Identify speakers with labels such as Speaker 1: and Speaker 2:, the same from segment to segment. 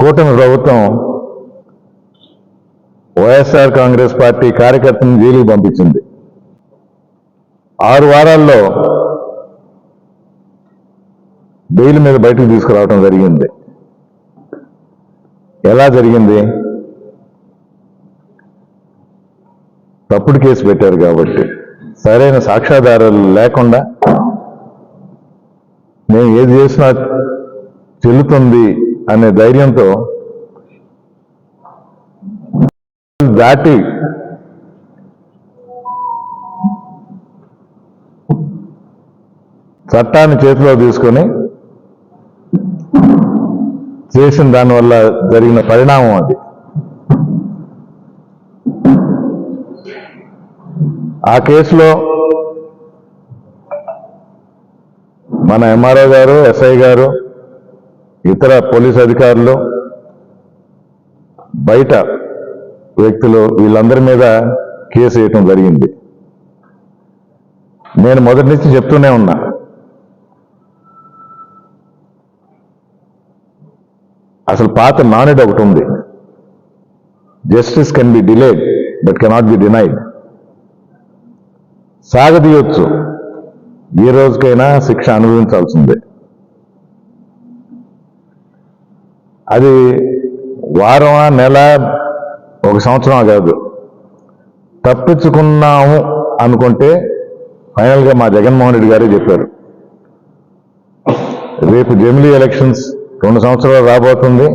Speaker 1: కూటమి ప్రభుత్వం వైఎస్ఆర్ కాంగ్రెస్ పార్టీ కార్యకర్తలను జైలుకు పంపించింది. ఆరు వారాల్లో బెయిల్ మీద బయటకు తీసుకురావడం జరిగింది. ఎలా జరిగింది? తప్పుడు కేసు పెట్టారు కాబట్టి. సరైన సాక్ష్యాధారాలు లేకుండా మేము ఏది చేసినా చెల్లుతుంది అనే ధైర్యంతో దాటి చట్టాన్ని చేతిలో తీసుకొని చేసిన దానివల్ల జరిగిన పరిణామం అది. ఆ కేసులో మన ఎంఆర్ఓ గారు ఎస్ఐ గారు ఇతర పోలీస్ అధికారులు బయట వ్యక్తులు వీళ్ళందరి మీద కేసు వేయటం జరిగింది. నేను మొదటి నుంచి చెప్తూనే ఉన్నా. అసలు పాత నానెడ్ ఒకటి ఉంది. Justice can be delayed but cannot be denied సాగదీయొచ్చు. ఏ రోజుకైనా శిక్ష అనుభవించాల్సిందే. అది వారం నెల? ఒక సంవత్సరం కాదు. తప్పించుకున్నాము అనుకుంటే ఫైనల్గా మా జగన్మోహన్ రెడ్డి గారే చెప్పారు. రేపు జమిలీ ఎలక్షన్స్ రెండు సంవత్సరాలు రాబోతుంది.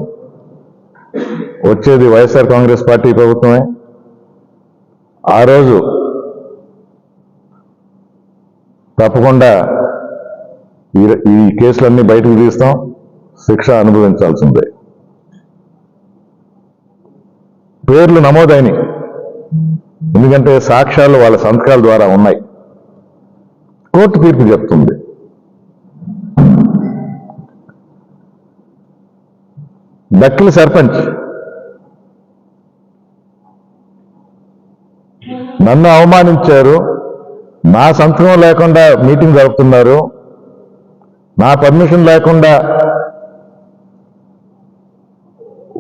Speaker 1: వచ్చేది వైఎస్ఆర్ కాంగ్రెస్ పార్టీ ప్రభుత్వమే. ఆ రోజు తప్పకుండా ఈ ఈ కేసులన్నీ బయటకు తీస్తాం. శిక్ష అనుభవించాల్సిందే. పేర్లు నమోదైనవి ఎందుకంటే సాక్ష్యాలు వాళ్ళ సంతకాల ద్వారా ఉన్నాయి. కోర్టు తీర్పు చెప్తుంది. దక్కిల సర్పంచ్. నన్ను అవమానించారు. నా సంతకం లేకుండా మీటింగ్ జరుపుతున్నారు. నా పర్మిషన్ లేకుండా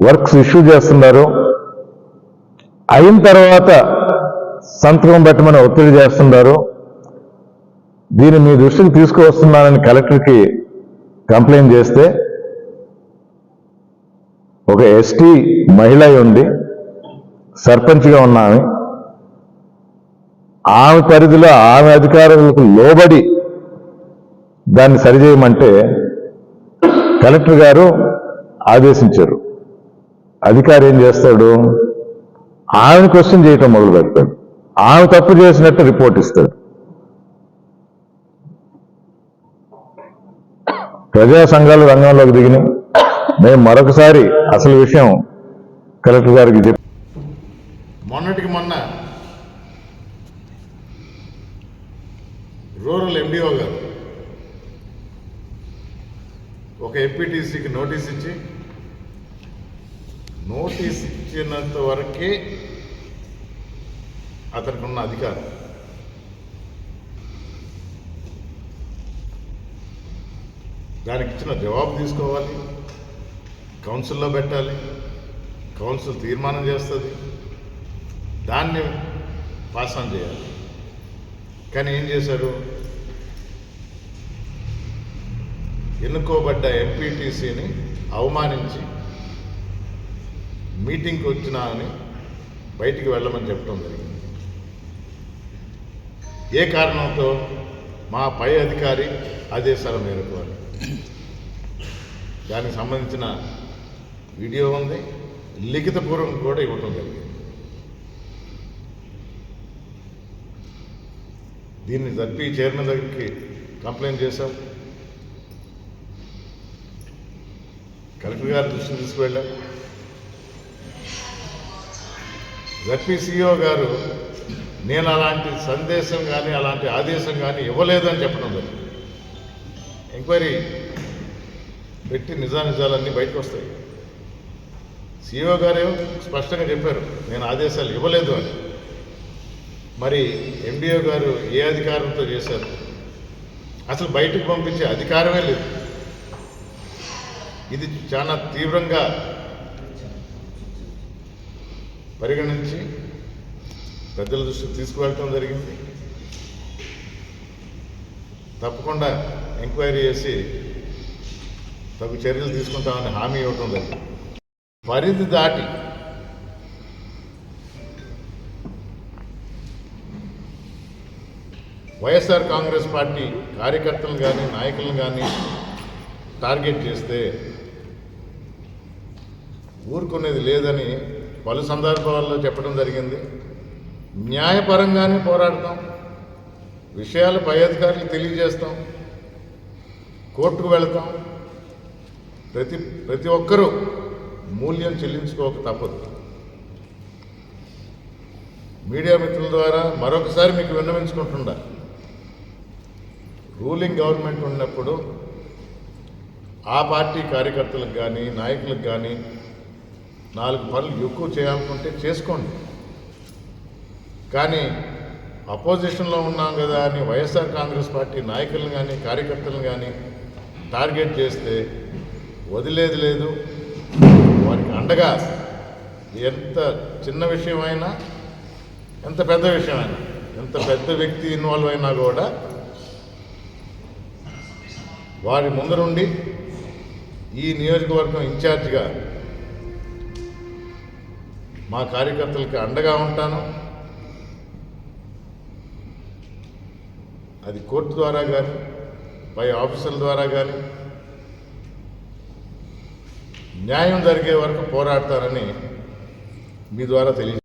Speaker 1: వర్క్స్ ఇష్యూ చేస్తున్నారు. అయిన తర్వాత సంతకం పెట్టమని ఒత్తిడి చేస్తున్నారు దీన్ని మీ దృష్టికి తీసుకువస్తున్నానని కలెక్టర్కి కంప్లైంట్ చేస్తే ఒక ఎస్టీ మహిళ అయి ఉండి సర్పంచ్గా ఉన్న ఆమె ఆమె పరిధిలో ఆమె అధికారులకు లోబడి దాన్ని సరిచేయమంటే కలెక్టర్ గారు ఆదేశించారు. అధికారి ఏం చేస్తాడు? ఆమె క్వశ్చన్ చేయటం మొదలు పెడతాడు. ఆమె తప్పు చేసినట్టు రిపోర్ట్ ఇస్తాడు. ప్రజా సంఘాలు రంగంలోకి దిగినాయి. మేము మరొకసారి అసలు విషయం కలెక్టర్ గారికి చెప్పి
Speaker 2: మొన్నటికి మొన్న రూరల్ ఎండిఓ గారు ఒక ఎంపీటీసీకి నోటీస్ ఇచ్చి నోటీస్ ఇచ్చినంత వరకే అతనికి ఉన్న అధికారం. దానికి ఇచ్చిన జవాబు తీసుకోవాలి కౌన్సిల్లో పెట్టాలి కౌన్సిల్ తీర్మానం చేస్తుంది దాన్ని పాస్ ఆన్ చేయాలి. కానీ ఏం చేశారు? ఎన్నుకోబడ్డ ఎంపీటీసీని అవమానించి మీటింగ్కి వచ్చినా అని బయటికి వెళ్ళమని చెప్పడం జరిగింది. ఏ కారణంతో? మా పై అధికారి ఆదేశాల మేరకు అని. దానికి సంబంధించిన వీడియో ఉంది. లిఖితపూర్వం కూడా ఇవ్వటం జరిగింది. దీన్ని జరిపి చైర్మన్ దగ్గరికి కంప్లైంట్ చేశాం. కలెక్టర్ గారి దృష్టిని తీసుకువెళ్ళాం. జడ్పీ గారు నేను అలాంటి సందేశం కానీ అలాంటి ఆదేశం కానీ ఇవ్వలేదు అని చెప్పడం జరిగింది ఎంక్వైరీ పెట్టి నిజానిజాలన్నీ బయటకు వస్తాయి సీఓ గారు స్పష్టంగా చెప్పారు నేను ఆదేశాలు ఇవ్వలేదు అని. మరి ఎండిఓ గారు ఏ అధికారంతో చేశారు? అసలు బయటకు పంపించే అధికారమే లేదు. ఇది చాలా తీవ్రంగా పరిగణించి పెద్దల దృష్టికి తీసుకువెళ్ళటం జరిగింది. తప్పకుండా ఎంక్వైరీ చేసి తగు చర్యలు తీసుకుంటామని హామీ ఇవ్వటం జరిగింది. పరిధి దాటి వైఎస్ఆర్ కాంగ్రెస్ పార్టీ కార్యకర్తలు కానీ నాయకులను కానీ టార్గెట్ చేస్తే ఊరుకునేది లేదని పలు సందర్భాల్లో చెప్పడం జరిగింది. న్యాయపరంగానే పోరాడతాం. విషయాలు పై అధికారులకు తెలియజేస్తాం. కోర్టుకు వెళతాం. ప్రతి ప్రతి ఒక్కరూ మూల్యం చెల్లించుకోక తప్పదు. మీడియా మిత్రుల ద్వారా మరొకసారి మీకు విన్నవించుకుంటుండా. రూలింగ్ గవర్నమెంట్ ఉన్నప్పుడు ఆ పార్టీ కార్యకర్తలకు కానీ నాయకులకు కానీ నాలుగు పనులు ఎక్కువ చేయాలనుకుంటే చేసుకోండి. కానీ అపోజిషన్లో ఉన్నాం కదా అని వైఎస్ఆర్ కాంగ్రెస్ పార్టీ నాయకులను కానీ కార్యకర్తలను కానీ టార్గెట్ చేస్తే వదిలేది లేదు. వారికి అండగా ఎంత చిన్న విషయమైనా ఎంత పెద్ద విషయమైనా ఎంత పెద్ద వ్యక్తి ఇన్వాల్వ్ అయినా కూడా వారి ముందరుండి ఈ నియోజకవర్గం ఇన్ఛార్జిగా మా కార్యకర్తలకి అండగా ఉంటాను. అది కోర్టు ద్వారా కానీ పై ఆఫీసర్ల ద్వారా కానీ న్యాయం జరిగే వరకు పోరాడతారని మీ ద్వారా తెలియ